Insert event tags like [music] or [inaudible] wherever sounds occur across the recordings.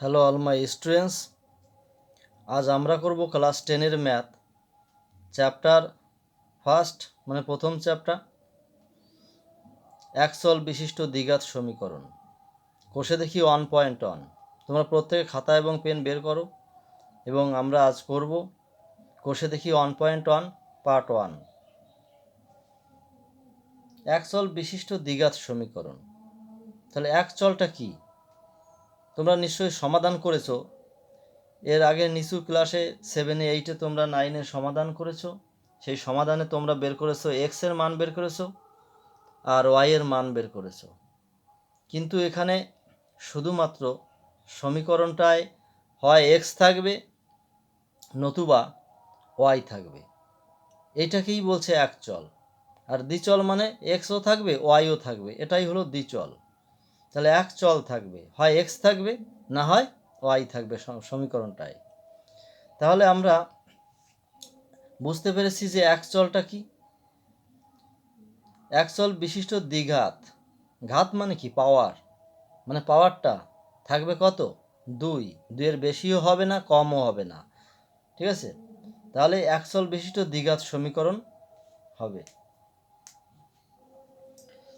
Hello all my students আজ আমরা করব ক্লাস টেনের ম্যাথ চ্যাপ্টার ফার্স্ট মানে প্রথম চ্যাপ্টার একচল বিশিষ্ট দ্বিঘাত সমীকরণ। কোষে দেখি ওয়ান পয়েন্ট ওয়ান তোমরা প্রত্যেকে খাতা এবং পেন বের করো। এবং আমরা আজ করব কোষে দেখি one point one part one একচল বিশিষ্ট দ্বিঘাত সমীকরণ। তাহলে এক চলটা কী? তোমরা নিশ্চয়ই সমাধান করেছ। এর আগে নিচু ক্লাসে সেভেনে এইটে তোমরা নাইনের সমাধান করেছ। সেই সমাধানে তোমরা বের করেছ এক্সের মান বের করেছ আর ওয়াইয়ের মান বের করেছ। কিন্তু এখানে শুধুমাত্র সমীকরণটায় হয় এক্স থাকবে, নতুবা ওয়াই থাকবে। এটাকেই বলছে এক চল আর দ্বিচল মানে এক্সও থাকবে ওয়াইও থাকবে। এটাই হলো দ্বিচল। তাহলে এক চল থাকবে। হয় এক্স থাকবে, না হয় ওয়াই থাকবে সম- সমীকরণটায়। তাহলে আমরা বুঝতে পেরেছি যে এক চলটা কি? এক চল বিশিষ্ট দ্বিঘাত। ঘাত মানে কি? পাওয়ার। মানে পাওয়ারটা থাকবে কত? দুই। দুইয়ের বেশিও হবে না, কমও হবে না। ঠিক আছে? তাহলে এক চল বিশিষ্ট দ্বিঘাত সমীকরণ হবে।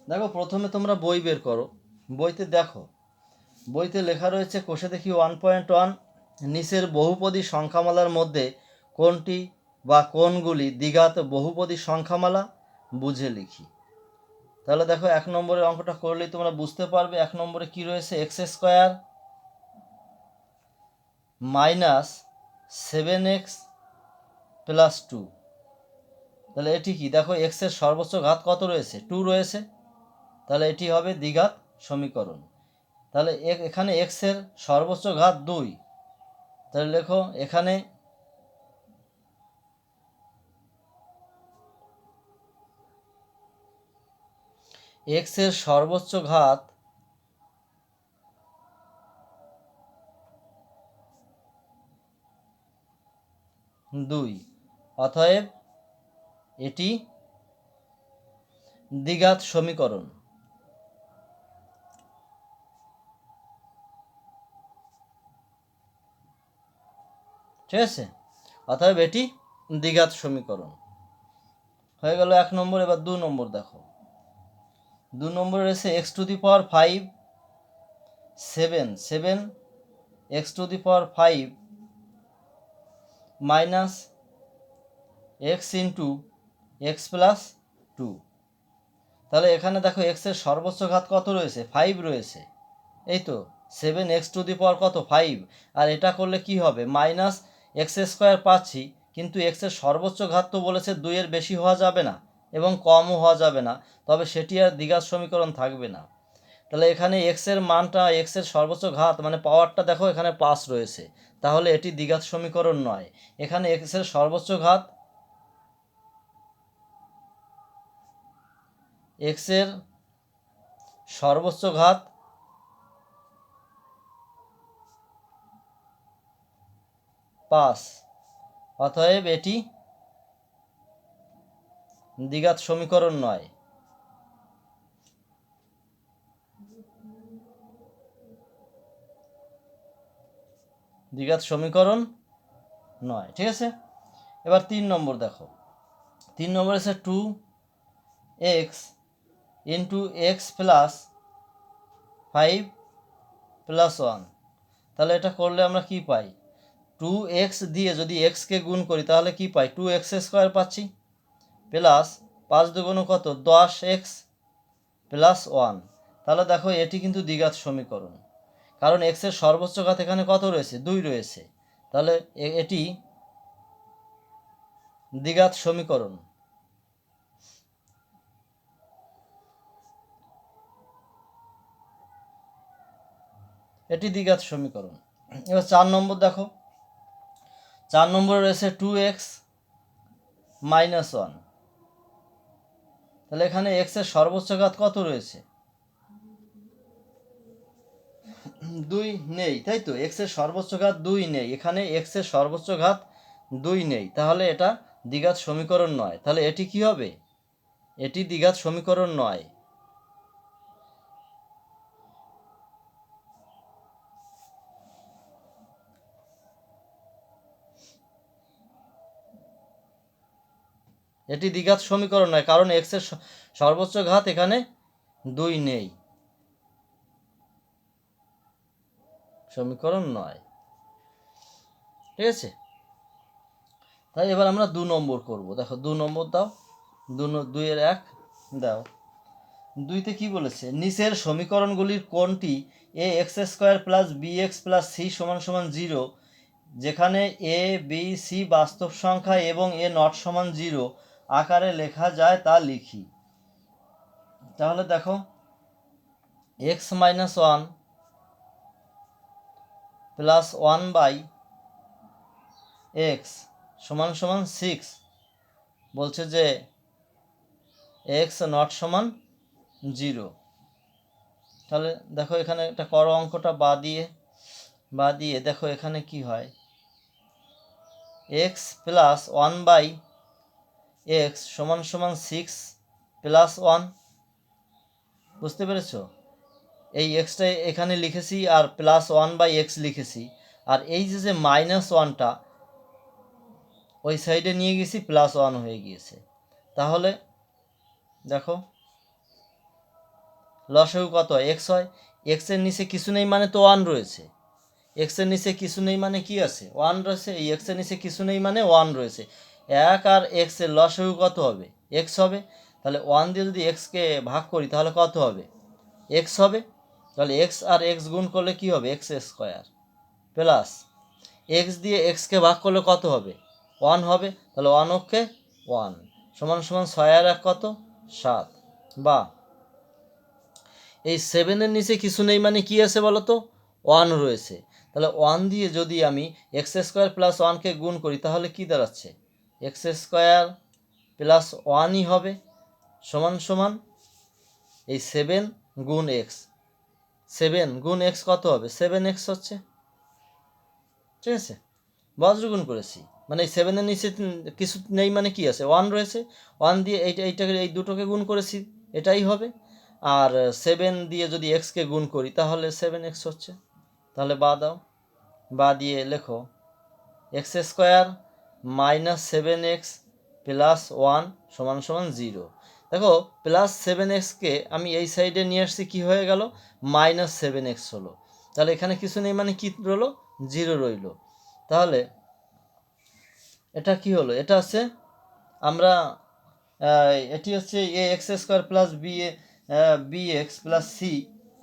দেখো, প্রথমে তোমরা বই বের করো। বইতে দেখো। বইতে লেখা রয়েছে, কোষে দেখি ওয়ান পয়েন্ট ওয়ান নিচের বহুপদী সংখ্যামালার মধ্যে কোনটি বা কোনগুলি দ্বিঘাত বহুপদী সংখ্যামালা? বুঝে লিখি। তাহলে দেখো, এক নম্বরের অঙ্কটা করলেই তোমরা বুঝতে পারবে এক নম্বরে কি রয়েছে x square minus seven x plus two তাহলে এটি কি? দেখো এক্সের সর্বোচ্চ ঘাত কত রয়েছে? টু রয়েছে। তাহলে এটি হবে দ্বিঘাত সমীকরণ। তাহলে এখানে এক্সের সর্বোচ্চ ঘাত দুই। তাহলে লেখো এখানে এক্সের সর্বোচ্চ ঘাত দুই। অতএব এটি দ্বিঘাত সমীকরণ। ঠিক আছে? অতএব এটি দ্বিঘাত সমীকরণ। হয়ে গেল এক নম্বর, এবার দু নম্বর দেখো। দু নম্বরে রয়েছে x to the power five seven seven x to the power five minus x into x plus two তাহলে এখানে দেখো এক্সের সর্বোচ্চ ঘাত কত রয়েছে? ফাইভ রয়েছে। এই তো seven x to the power কত? ফাইভ আর এটা করলে কি হবে? মাইনাস এক্স স্কোয়ার পাচ্ছি, কিন্তু এক্সের সর্বোচ্চ ঘাত তো বলেছে দুইয়ের বেশি হওয়া যাবে না এবং কমও হওয়া যাবে না, তবে সেটি আর দ্বিঘাত সমীকরণ থাকবে না। তাহলে এখানে এক্সের মানটা এক্সের সর্বোচ্চ ঘাত মানে পাওয়ারটা দেখো এখানে প্লাস রয়েছে, তাহলে এটি দ্বিঘাত সমীকরণ নয়। এখানে এক্সের সর্বোচ্চ ঘাত এক্সের সর্বোচ্চ ঘাত পাঁচ অতএব এটি দ্বিঘাত সমীকরণ নয়। দ্বিঘাত সমীকরণ নয়, ঠিক আছে? এবার তিন নম্বর দেখো। তিন নম্বর আছে two x into x plus five plus one তাহলে এটা করলে আমরা কি পাই? টু এক্স দিয়ে যদি এক্সকে গুণ করি, তাহলে কি পাই? টু এক্স স্কোয়ার পাচ্ছি। প্লাস পাঁচ দুগুণ কত? দশ এক্স প্লাস ওয়ান তাহলে দেখো, এটি কিন্তু দ্বিঘাত সমীকরণ। কারণ এক্সের সর্বোচ্চ ঘাত এখানে কত রয়েছে? দুই রয়েছে। তাহলে এটি দ্বিঘাত সমীকরণ। এটি দ্বিঘাত সমীকরণ। এবার চার নম্বর দেখো। চার নম্বরে রয়েছে টু এক্স মাইনাস ওয়ান তাহলে এখানে এক্সের সর্বোচ্চ ঘাত কত রয়েছে? দুই নেই, তাই তো? এক্সের সর্বোচ্চ ঘাত দুই নেই, এখানে এক্সের সর্বোচ্চ ঘাত দুই নেই। তাহলে এটা দ্বিঘাত সমীকরণ নয়। তাহলে এটি কি হবে? এটি দ্বিঘাত সমীকরণ নয়। এটি দ্বিঘাত সমীকরণ নয়, কারণ এক্সের সর্বোচ্চ ঘাত এখানে দুই নেই। সমীকরণ নয়। ঠিক আছে? তাই এবার আমরা দু নম্বর করব। দেখো, দু নম্বর দাও। দু দুইয়ের এক, দাও। দুইতে কি বলেছে? নিচের সমীকরণগুলির কোনটি a x square plus b x plus c সমান সমান জিরো যেখানে এ বি সি বাস্তব সংখ্যা এবং এ নট সমান জিরো আকারে লেখা যায় তা লিখি। তাহলে দেখো x minus one plus one by x সমান সমান সিক্স বলছে যে এক্স নট সমান জিরো তাহলে দেখো এখানে একটা কর অঙ্কটা বা দিয়ে বা দিয়ে দেখো এখানে কি হয়। X plus one by x সমান সমান সিক্স প্লাস ওয়ান। বুঝতে পেরেছ? এই এক্সটা এখানে লিখেছি আর প্লাস ওয়ান বাই এক্স লিখেছি। আর এই যে যে মাইনাস ওয়ানটা, ওই সাইডে নিয়ে গেছি প্লাস ওয়ান হয়ে গিয়েছে। তাহলে দেখো, লসেও কত? এক্স হয়। এক্সের নিচে কিছু নেই মানে তো ওয়ান রয়েছে। এক্সের নিচে কিছু নেই মানে কি আছে? ওয়ান রয়েছে। এই এক্সের নিচে কিছু নেই মানে ওয়ান রয়েছে। এক আর এক্সের লসেও কত হবে? এক্স হবে। তাহলে ওয়ান দিয়ে যদি এক্সকে ভাগ করি, তাহলে কত হবে? এক্স হবে। তাহলে এক্স আর এক্স গুণ করলে কি হবে? এক্স স্কোয়ার প্লাস এক্স দিয়ে এক্সকে ভাগ করলে কত হবে? ওয়ান হবে। তাহলে ওয়ান ওকে ওয়ান সমান সমান ছয় আর এক কত? সাত। বা এই সেভেনের নিচে কিছু নেই মানে কি আছে বলো তো ওয়ান রয়েছে। তাহলে ওয়ান দিয়ে যদি আমি এক্স স্কোয়ার প্লাস ওয়ানকে গুণ করি, তাহলে কি দাঁড়াচ্ছে? এক্স স্কোয়ার প্লাস ওয়ানই হবে, সমান সমান এই সেভেন গুণ এক্স। সেভেন গুণ এক্স কত হবে? সেভেন এক্স হচ্ছে, ঠিক আছে? বজ্রগুণ করেছি। মানে এই সেভেনের নিচে কিছু নেই মানে কি আছে? ওয়ান রয়েছে, ওয়ান দিয়ে এইটা, এইটাকে, এই দুটোকে গুণ করেছি, এটাই হবে। আর সেভেন দিয়ে যদি এক্সকে গুণ করি, তাহলে সেভেন এক্স হচ্ছে। তাহলে বা দাও, বা দিয়ে লেখো, x square minus seven x plus one সমান সমান জিরো দেখো প্লাস সেভেন এক্সকে আমি এই সাইডে নিয়ে আসছি, কী হয়ে গেল? মাইনাস সেভেন এক্স হলো। তাহলে এখানে কিছু নেই মানে কী রইল? জিরো রইল। তাহলে এটা কি হলো? এটা হচ্ছে আমরা এটি হচ্ছে a x square plus b a b x plus c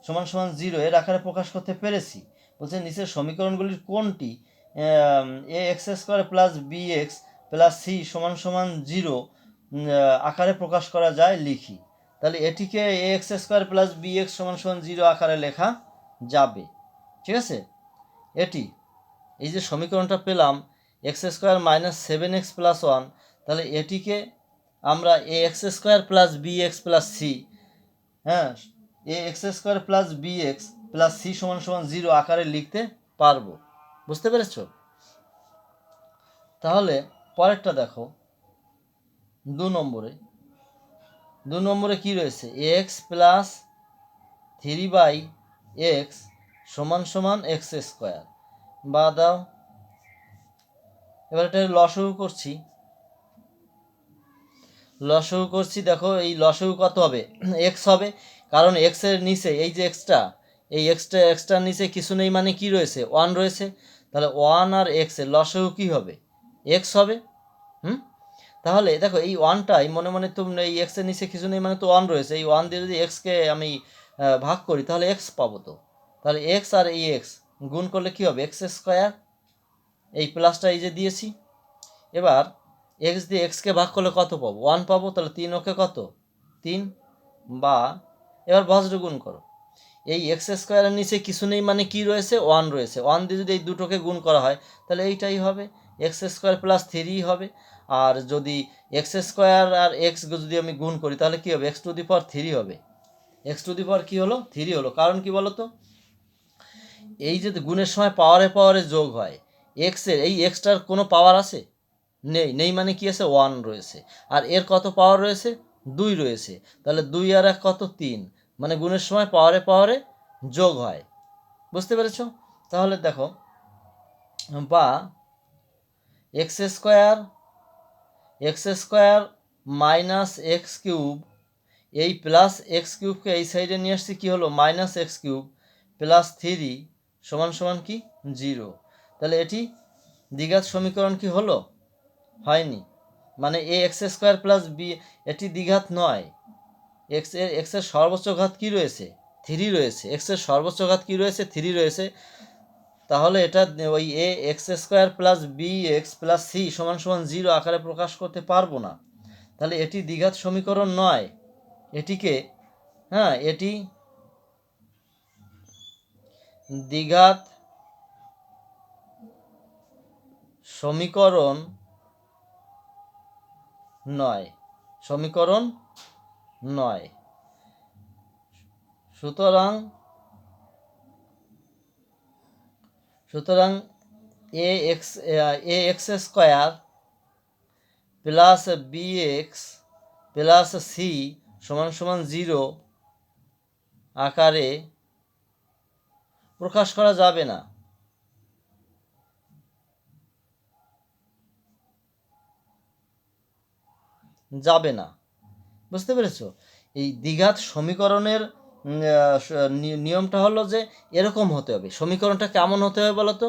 সমান সমান জিরো এর আকারে প্রকাশ করতে পেরেছি। বলছে নিচের সমীকরণগুলির কোনটি a x square plus b x plus c সমান সমান জিরো আকারে প্রকাশ করা যায় লিখি। তাহলে এটিকে a x square plus b x সমান সমান জিরো আকারে লেখা যাবে। ঠিক আছে? এটি, এই যে সমীকরণটা পেলাম x square minus seven x plus one তাহলে এটিকে আমরা a x square plus b x plus c হ্যাঁ a x square plus b x plus c সমান সমান জিরো আকারে লিখতে পারব। বুঝতে পেরেছ? তাহলে পরেরটা দেখো। দু নম্বরে। দু নম্বরে কি রয়েছে? X plus three by x সমান সমান এক্স স্কোয়ার বা দাও। এবার এটা লসগু করছি। লসগু করছি, দেখো, এই লসগু কত হবে? এক্স হবে। কারণ এক্সের নিচে, এই যে এক্সট্রা এই এক্সট্রা এক্সট্রার নিচে কিছু নেই মানে কি রয়েছে? ওয়ান রয়েছে। তাহলে ওয়ান আর এক্সের লসগু কী হবে? এক্স হবে? হুম? তাহলে দেখো, এই ওয়ানটাই মনে মনে তো এই এক্সের নিচে কিছু নেই মানে তো ওয়ান রয়েছে। এই ওয়ান দিয়ে যদি এক্সকে আমি ভাগ করি, তাহলে এক্স পাবো তো। তাহলে এক্স আর এই এক্স গুণ করলে কী হবে? এক্স স্কোয়ার এই প্লাসটা এই যে দিয়েছি। এবার এক্স দিয়ে এক্সকে ভাগ করলে কত পাবো? ওয়ান পাবো, তাহলে তিন ওকে কত? তিন বা, এবার বজ্র গুণ করো। এই এক্স স্কোয়ারের নিচে কিছু নেই মানে কি রয়েছে? ওয়ান রয়েছে। ওয়ান দিয়ে যদি এই দুটোকে গুণ করা হয়, তাহলে এইটাই হবে। এক্স স্কোয়ার প্লাস থ্রি হবে। আর যদি এক্স স্কোয়ার আর এক্স যদি আমি গুণ করি, তাহলে কী হবে? X to the power three হবে। এক্স টু দি পাওয়ার কী হলো? থ্রি হলো। কারণ কি বলো তো এই যে গুণের সময় পাওয়ারে পাওয়ারে যোগ হয় এক্সের এই এক্সটার কোনো পাওয়ার আছে? নেই। নেই মানে কি আছে? ওয়ান রয়েছে। আর এর কত পাওয়ার রয়েছে? দুই রয়েছে। তাহলে দুই আর এক কত? তিন। মানে গুণের সময় পাওয়ারে পাওয়ারে যোগ হয়। বুঝতে পেরেছ? তাহলে দেখো, বা x square x square minus x cube, এই প্লাস এক্স কিউবকে এই সাইডে নিয়ে আসছি, কী হলো? Minus x cube plus three সমান সমান কি? জিরো। তাহলে এটি দ্বিঘাত সমীকরণ কি হলো? হয়নি। মানে a x square plus b, এটি দ্বিঘাত নয়। এক্সের এক্সের সর্বোচ্চ ঘাত কী রয়েছে? থ্রি রয়েছে। এক্সের সর্বোচ্চ ঘাত কী রয়েছে? থ্রি রয়েছে। তাহলে এটা ওই a x square plus b x plus c সমান সমান জিরো আকারে প্রকাশ করতে পারব না। তাহলে এটি দ্বিঘাত সমীকরণ নয়। এটিকে হ্যাঁ এটি দ্বিঘাত সমীকরণ নয়। সমীকরণ নয়। সুতরাং সুতরাং a x a x square plus b x plus c সমান সমান জিরো আকারে প্রকাশ করা যাবে না। যাবে না। বুঝতে পেরেছ? এই দ্বিঘাত সমীকরণের নিয়মটা হলো যে এরকম হতে হবে। সমীকরণটা কেমন হতে হবে বলো তো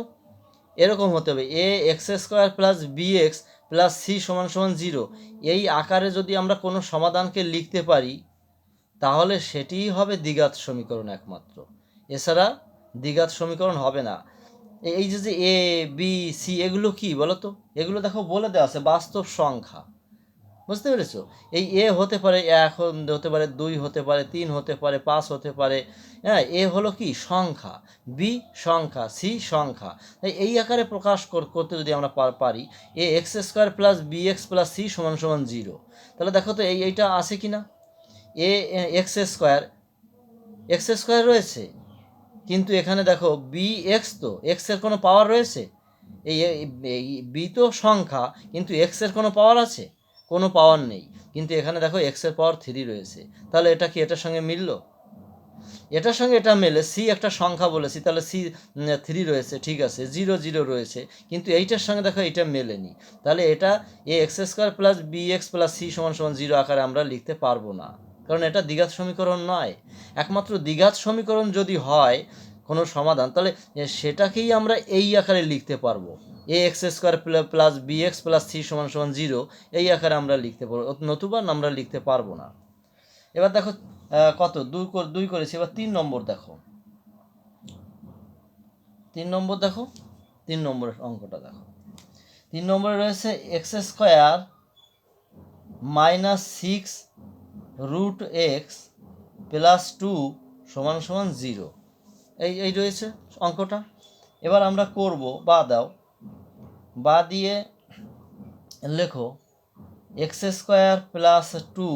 এরকম হতে হবে। A x square plus b x plus c সমান সমান জিরো। এই আকারে যদি আমরা কোনো সমাধানকে লিখতে পারি, তাহলে সেটিই হবে দ্বিঘাত সমীকরণ একমাত্র। এছাড়া দ্বিঘাত সমীকরণ হবে না। এই যে যে এ, বি, সি, এগুলো কি বলো তো এগুলো দেখো বলে দেওয়া আছে, বাস্তব সংখ্যা। বুঝতে পেরেছ? এই এ হতে পারে এক, হতে পারে দুই, হতে পারে তিন, হতে পারে পাঁচ, হতে পারে হ্যাঁ এ হলো কি? সংখ্যা। বি, সংখ্যা। সি, সংখ্যা। তাই এই আকারে প্রকাশ কর- করতে যদি আমরা পারি, a x square plus b x plus c সমান সমান জিরো। তাহলে দেখো তো এই, এইটা আছে কি না a, x square x square রয়েছে। কিন্তু এখানে দেখো বি এক্স তো এক্সের কোনো পাওয়ার রয়েছে? এই বি তো সংখ্যা, কিন্তু এক্সের কোনো পাওয়ার আছে? কোনো পাওয়ার নেই। কিন্তু এখানে দেখো এক্সের পাওয়ার থ্রি রয়েছে। তাহলে এটা কি এটার সঙ্গে মিললো? এটার সঙ্গে এটা মেলে সি একটা সংখ্যা বলেছি, তাহলে সি থ্রি রয়েছে, ঠিক আছে জিরো জিরো রয়েছে। কিন্তু এইটার সঙ্গে দেখো এইটা মেলেনি। তাহলে এটা a x square plus b x plus c সমান সমান জিরো আকারে আমরা লিখতে পারব না। কারণ এটা দ্বিঘাত সমীকরণ নয়। একমাত্র দ্বিঘাত সমীকরণ যদি হয় কোনো সমাধান, তাহলে সেটাকেই আমরা এই আকারে লিখতে পারব। A x square plus b x plus three সমান সমান জিরো এই আকারে আমরা লিখতে পারব নতুবা আমরা লিখতে পারব না। এবার দেখো কত? দুই দুই করেছি, এবার তিন নম্বর দেখো। তিন নম্বর দেখো, তিন নম্বরের অঙ্কটা দেখো। তিন নম্বরে রয়েছে X square minus six root X plus two সমান সমান জিরো এই এই রয়েছে অঙ্কটা। এবার আমরা করব, বা দাও। বা দিয়ে লেখো এক্স স্কোয়ার প্লাস টু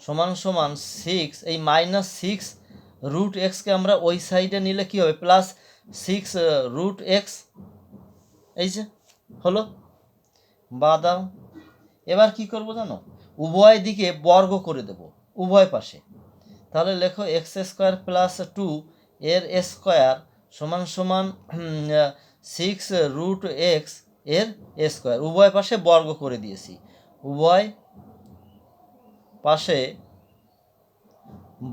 সমান সমান সিক্স এই মাইনাস সিক্স রুট এক্সকে আমরা ওই সাইডে নিলে কী হবে? প্লাস সিক্স রুট এক্স এই যে, হলো? বা দাও। এবার কি করব জানো? উভয় দিকে বর্গ করে দেব, উভয় পাশে। তাহলে লেখো এক্স স্কোয়ার প্লাস টু এর স্কোয়ার সমান সমান সিক্স রুট এক্সের স্কোয়ার। উভয় পাশে বর্গ করে দিয়েছি। উভয় পাশে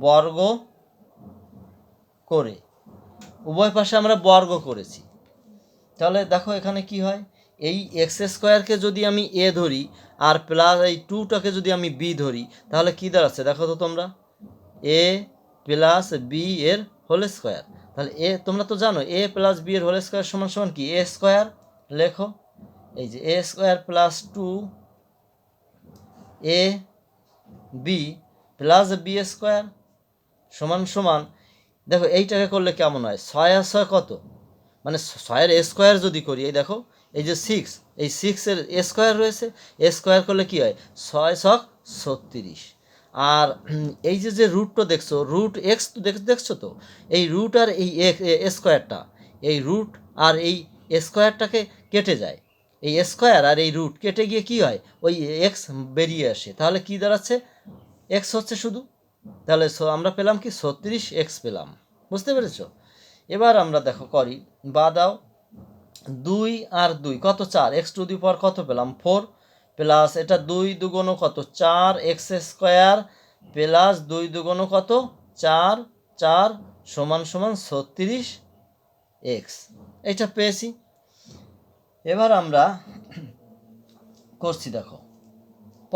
বর্গ করে। উভয় পাশে আমরা বর্গ করেছি। তাহলে দেখো এখানে কি হয়? এই এক্স স্কোয়ারকে যদি আমি এ ধরি আর প্লাস এই টুটাকে যদি আমি বি ধরি, তাহলে কী দাঁড়াচ্ছে? দেখো তো তোমরা। এ প্লাস বি এর হোল স্কোয়ার। তাহলে এ, তোমরা তো জানো, এ প্লাস বি এর হোল স্কোয়ার সমান সমান কি? এ স্কোয়ার, লেখো। এই যে a square plus two a b plus b square সমান সমান, দেখো এইটাকে করলে কেমন হয়? ছয় আর ছয় কত? মানে ছয়ের স্কোয়ার যদি করি, এই দেখো, এই যে সিক্স এই সিক্সের স্কোয়ার রয়েছে স্কোয়ার করলে কি হয়? ছয় ছক ছত্রিশ। আর এই যে যে রুটটা দেখছ রুট এক্স তো দেখ দেখছ তো? এই রুট আর এই স্কোয়ারটা এই রুট আর এই স্কোয়ারটাকে কেটে যায়। এই স্কোয়ার আর এই রুট কেটে গিয়ে কি হয়? ওই এক্স বেরিয়ে আসে। তাহলে কি দাঁড়াচ্ছে? এক্স হচ্ছে শুধু। তাহলে আমরা পেলাম কি? ছত্রিশ এক্স পেলাম। বুঝতে পেরেছ? এবার আমরা দেখো করি। বা দাও। দুই আর দুই, কত? চার। এক্স টু দি পাওয়ার কত পেলাম? ফোর প্লাস এটা দুই দুগুণ কত? চার এক্স স্কোয়ার প্লাস দুই দুগুণ কত? চার চার সমান সমান ছত্রিশ এক্স। এটা পেয়েছি। এবার আমরা করছি দেখো।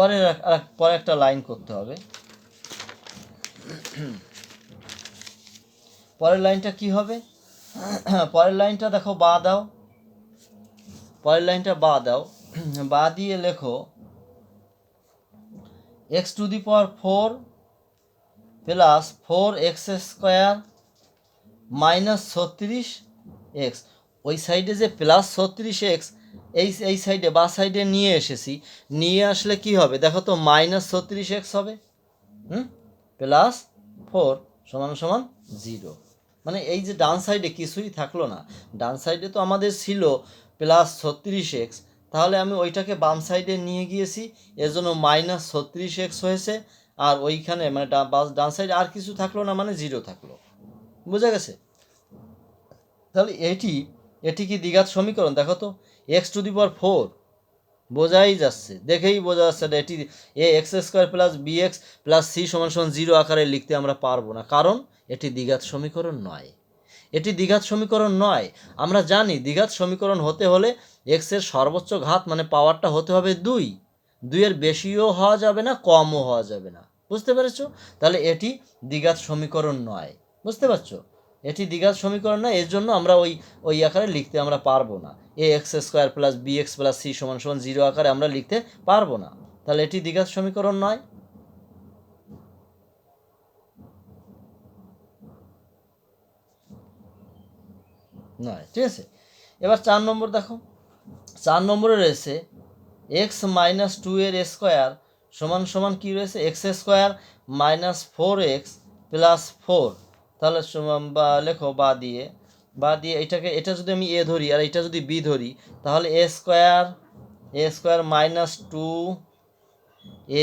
আরেক- পরে একটা লাইন করতে হবে। পরের লাইনটা কি হবে? পরের লাইনটা দেখো, বা দাও। পরের লাইনটা বা দাও। [clears throat] বা দিয়ে লেখো x to the power four plus four x square minus ছত্রিশ এক্স ওই সাইডে যে প্লাস ছত্রিশ এক্স এই এই সাইডে বা সাইডে নিয়ে এসেছি, নিয়ে আসলে কি হবে? দেখো তো মাইনাস ছত্রিশ এক্স হবে, হুম? প্লাস ফোর সমান সমান জিরো মানে এই যে ডান সাইডে কিছুই থাকল না। ডান সাইডে তো আমাদের ছিল প্লাস ছত্রিশ এক্স তাহলে আমি ওইটাকে বাম সাইডে নিয়ে গিয়েছি, এর জন্য মাইনাস ছত্রিশ এক্স হয়েছে, আর ওইখানে মানে ডান সাইডে আর কিছু থাকল না মানে জিরো থাকল। বোঝা গেছে? তাহলে এটি এটি কি দ্বিঘাত সমীকরণ? দেখো তো, x to the power four, বোঝাই যাচ্ছে, দেখেই বোঝা যাচ্ছে না এটি, a x square plus b x plus c সমান সমান জিরো আকারে লিখতে আমরা পারব না, কারণ এটি দ্বিঘাত সমীকরণ নয়। এটি দ্বিঘাত সমীকরণ নয়। আমরা জানি দ্বিঘাত সমীকরণ হতে হলে এক্সের সর্বোচ্চ ঘাত মানে পাওয়ারটা হতে হবে দুই। দুইয়ের বেশিও হওয়া যাবে না, কমও হওয়া যাবে না। বুঝতে পেরেছ? তাহলে এটি দ্বিঘাত সমীকরণ নয়। বুঝতে পারছ? এটি দ্বিঘাত সমীকরণ নয়, এর জন্য আমরা ওই ওই আকারে লিখতে আমরা পারব না। A x square plus b x plus c সমান সমান জিরো আকারে আমরা লিখতে পারব না। তাহলে এটি দ্বিঘাত সমীকরণ নয়। নয়, ঠিক আছে? এবার চার নম্বর দেখো। চার নম্বরে রয়েছে এক্স মাইনাস টু এর স্কোয়ার সমান সমান কী রয়েছে? X square minus four x plus four তাহলে বা লেখো বা দিয়ে। বা দিয়ে এটাকে এটা যদি আমি এ ধরি আর এটা যদি বি ধরি, তাহলে a square a square minus two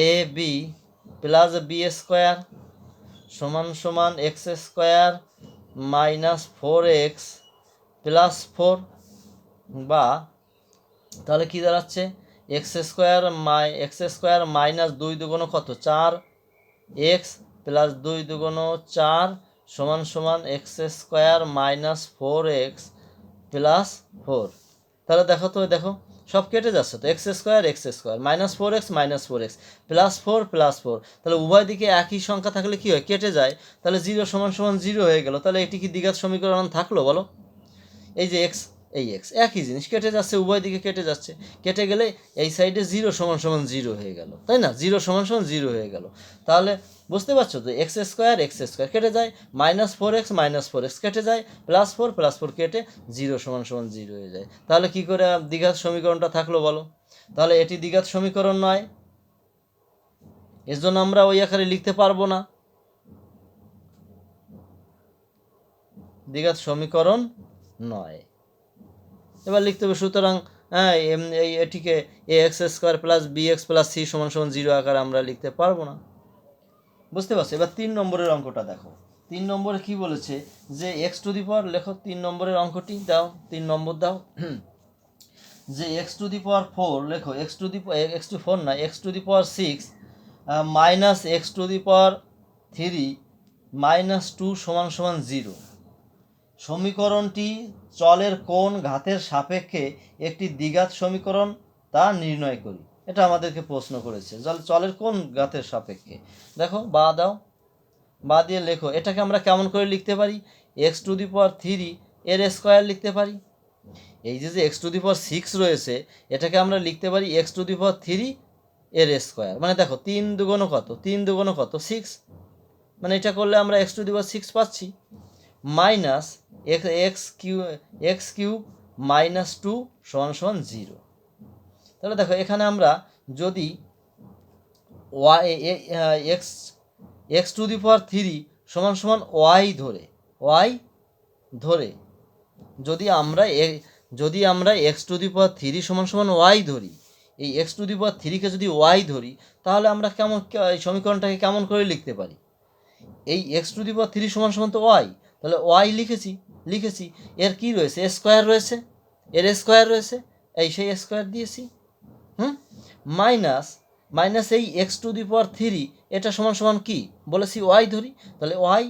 a b plus b square সমান সমান x square minus four x plus four বা তাহলে কী দাঁড়াচ্ছে? X square my x square minus দুই দুগুণ কত? চার এক্স প্লাস দুই দুগুণ চার সমান সমান x square minus four x plus four তাহলে দেখো তো, দেখো, সব কেটে যাচ্ছে তো। X square x square minus four x minus four x plus four plus four তাহলে উভয় দিকে একই সংখ্যা থাকলে কী হয়? কেটে যায়। তাহলে জিরো সমান সমান জিরো হয়ে গেল। তাহলে এটি কি দ্বিঘাত সমীকরণ থাকল বলো? এই যে এক্স এই এক্স একই জিনিস, কেটে যাচ্ছে, উভয় দিকে কেটে যাচ্ছে। কেটে গেলে এই সাইডে জিরো সমান সমান জিরো হয়ে গেল, তাই না? জিরো সমান সমান জিরো হয়ে গেল। তাহলে বুঝতে পারছ তো এক্স স্কোয়ার এক্স স্কোয়ার কেটে যায় minus four x minus four x কেটে যায় প্লাস ফোর প্লাস ফোর কেটে জিরো সমান সমান জিরো হয়ে যায়। তাহলে কি করে দ্বিঘাত সমীকরণটা থাকল বলো? তাহলে এটি দ্বিঘাত সমীকরণ নয়। এর জন্য আমরা ওই আকারে লিখতে পারব না। দ্বিঘাত সমীকরণ নয়। এবার লিখতে হবে, সুতরাং হ্যাঁ এই এটিকে a x square plus b x plus c সমান সমান জিরো আকারে আমরা লিখতে পারব না। বুঝতে পারছ? এবার তিন নম্বরের অঙ্কটা দেখো। তিন নম্বরে কি বলেছে? যে এক্স টু দি পাওয়ার, লেখো তিন নম্বরের অঙ্কটি, দাও, তিন নম্বর দাও। যে x to the power four, লেখো, x to the x to four না, x to the power six minus x to the power three, minus two সমান সমান জিরো। সমীকরণটি চলের কোন ঘাতের সাপেক্ষে একটি দ্বিঘাত সমীকরণ, তা নির্ণয় করি। এটা আমাদেরকে প্রশ্ন করেছে জল- চলের কোন ঘাতের সাপেক্ষে। দেখো, বা দাও, বা দিয়ে লেখো, এটাকে আমরা কেমন করে লিখতে পারি? X to the power three এর স্কোয়ার লিখতে পারি। এই যে যে x to the power six রয়েছে, এটাকে আমরা লিখতে পারি x to the power three এর স্কোয়ার মানে দেখো, তিন দুগুণ কত? তিন দুগুণ কত? সিক্স মানে এটা করলে আমরা x to the power six পাচ্ছি। Minus x x q x cube minus two সমান সমান জিরো তাহলে দেখো, এখানে আমরা যদি y x x to the power three সমান সমান ওয়াই ধরে ওয়াই ধরে। যদি আমরা যদি আমরা x to the power three সমান সমান ওয়াই ধরি, এই এক্স টু দি পাওয়ার থ্রিকে যদি ওয়াই ধরি, তাহলে আমরা কেমন, এই সমীকরণটাকে কেমন করে লিখতে পারি? এই x to the power three সমান সমান তো ওয়াই তাহলে ওয়াই লিখেছি। লিখেছি, এর কি রয়েছে? স্কোয়ার রয়েছে, এর স্কোয়ার রয়েছে, এই সেই স্কোয়ার দিয়েছি, হুম? মাইনাস মাইনাস এই x to the power three, এটা সমান সমান কি? বলেছি ওয়াই ধরি, তাহলে ওয়াই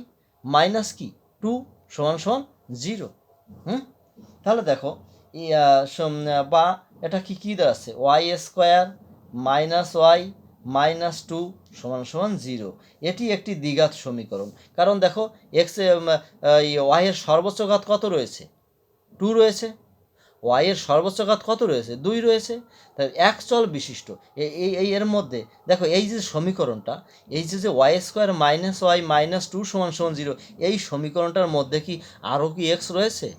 মাইনাস কি? টু সমান সমান জিরো, হুম? তাহলে দেখো বা, এটা কি, কী দাঁড়াচ্ছে y square minus y minus two সমান সমান জিরো। এটি একটি দ্বিঘাত সমীকরণ। কারণ দেখো এক্স ওয়াইয়ের সর্বোচ্চ ঘাত কত রয়েছে? টু রয়েছে। ওয়াইয়ের সর্বোচ্চ ঘাত কত রয়েছে? দুই রয়েছে। তাই এক চল বিশিষ্ট। এই এই, এর মধ্যে, দেখো, এই যে সমীকরণটা, এই যে যে y square minus y minus two সমান সমান জিরো, এই সমীকরণটার মধ্যে কি আরও কি এক্স রয়েছে?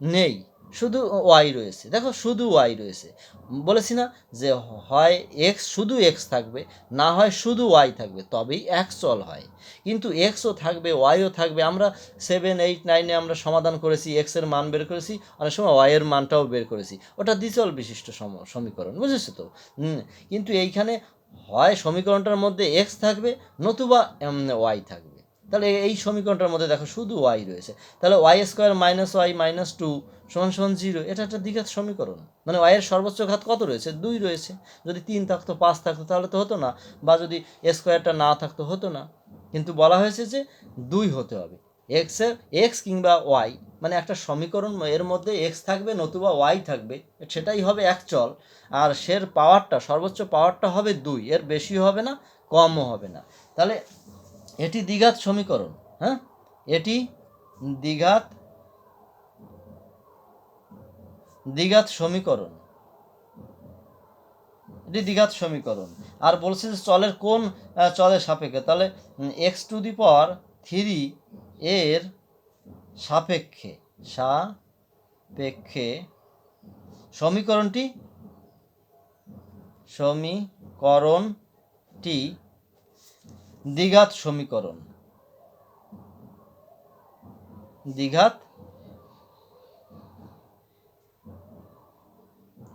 নেই। শুধু ওয়াই রয়েছে। দেখো শুধু ওয়াই রয়েছে। বলেছি না যে হয় এক্স শুধু এক্স থাকবে, না হয় শুধু ওয়াই থাকবে, তবেই এক চল হয়। কিন্তু এক্সও থাকবে ওয়াইও থাকবে, আমরা সেভেন, এইট, নাইনে আমরা সমাধান করেছি এক্সের মান বের করেছি, অনেক সময় ওয়াইয়ের মানটাও বের করেছি। ওটা দ্বিচল বিশিষ্ট সম- সমীকরণ, বুঝেছ তো? কিন্তু এইখানে হয় সমীকরণটার মধ্যে এক্স থাকবে, নতুবা ওয়াই থাকবে। তাহলে এই সমীকরণটার মধ্যে দেখো শুধু ওয়াই রয়েছে। তাহলে y square minus y minus two সমান সমান জিরো এটা একটা দ্বিঘাত সমীকরণ। মানে ওয়াইয়ের সর্বোচ্চ ঘাত কত রয়েছে? দুই রয়েছে। যদি তিন থাকতো, পাঁচ থাকতো, তাহলে তো হতো না। বা যদি স্কোয়ারটা না থাকতো, হতো না। কিন্তু বলা হয়েছে যে দুই হতে হবে। এক্সের এক্স কিংবা ওয়াই মানে একটা সমীকরণ এর মধ্যে এক্স থাকবে, নতুবা ওয়াই থাকবে, সেটাই হবে এক চল। আর সের পাওয়ারটা সর্বোচ্চ পাওয়ারটা হবে দুই। এর বেশি হবে না, কমও হবে না। তাহলে এটি দ্বিঘাত সমীকরণ হ্যাঁ? এটি দ্বিঘাত দ্বিঘাত সমীকরণ। এটি দ্বিঘাত সমীকরণ। আর বলছে যে চলের কোন চলের সাপেক্ষে? তাহলে x to the power three এর সাপেক্ষে সাপেক্ষে সমীকরণটি সমীকরণটি দ্বিঘাত সমীকরণ। দ্বিঘাত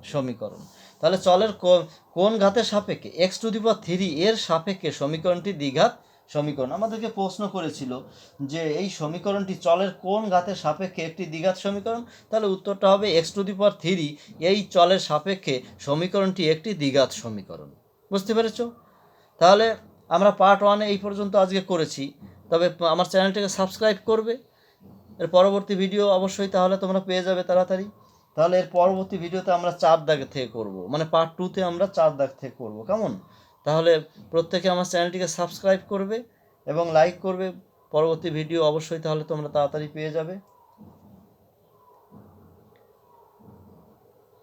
সমীকরণ। তাহলে চলের কোন ঘাতের সাপেক্ষে? X to the power three এর সাপেক্ষে সমীকরণটি দ্বিঘাত সমীকরণ। আমাদেরকে প্রশ্ন করেছিল যে এই সমীকরণটি চলের কোন ঘাতের সাপেক্ষে একটি দ্বিঘাত সমীকরণ? তাহলে উত্তরটা হবে x to the power three এই চলের সাপেক্ষে সমীকরণটি একটি দ্বিঘাত সমীকরণ। বুঝতে পেরেছ? তাহলে আমরা পার্ট ওয়ানে এই পর্যন্ত আজকে করেছি। তবে আমার চ্যানেলটাকে সাবস্ক্রাইব করবে। এর পরবর্তী ভিডিও অবশ্যই তাহলে তোমরা পেয়ে যাবে তাড়াতাড়ি। তাহলে এর পরবর্তী ভিডিওতে আমরা চার দাগ থেকে করব। মানে পার্ট টুতে আমরা চার দাগ থেকে করব। কেমন? তাহলে প্রত্যেকে আমার চ্যানেলটিকে সাবস্ক্রাইব করবে এবং লাইক করবে। পরবর্তী ভিডিও অবশ্যই তাহলে তোমরা তাড়াতাড়ি পেয়ে যাবে।